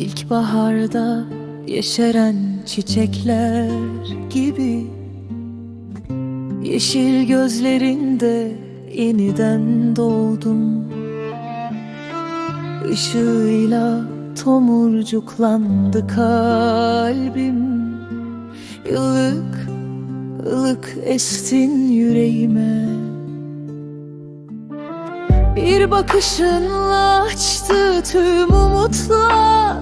İlkbaharda yeşeren çiçekler gibi. Yeşil gözlerinde yeniden doğdum. Işığıyla tomurcuklandı kalbim. Ilık, ılık estin yüreğime. Bir bakışınla açtı tüm umutlar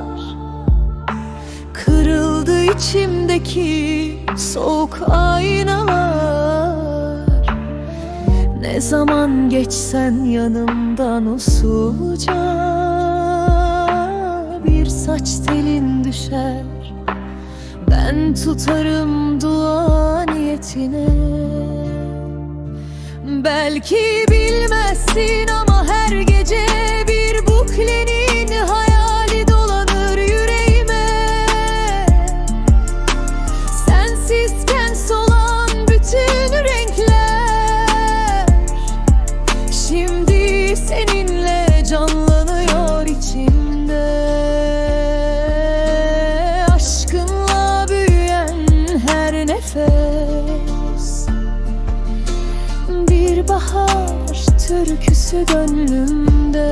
içimdeki soğuk aynalar. Ne zaman geçsen yanımdan usulca Bir saç telin düşer. Ben tutarım dua niyetine. Belki bilmezsin ama nefes bir bahar türküsü gönlümde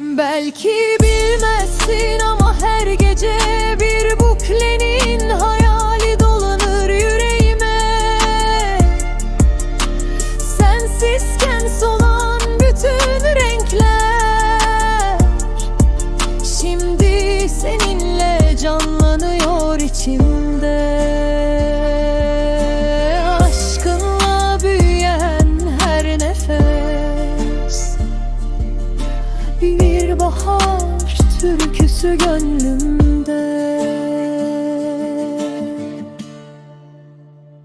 Belki bilmezsin ama her gece bir buklenin hayali dolanır yüreğime. Sensizken solan bütün renkler. Şimdi seninle canlanıyor içimde bahar türküsü gönlümde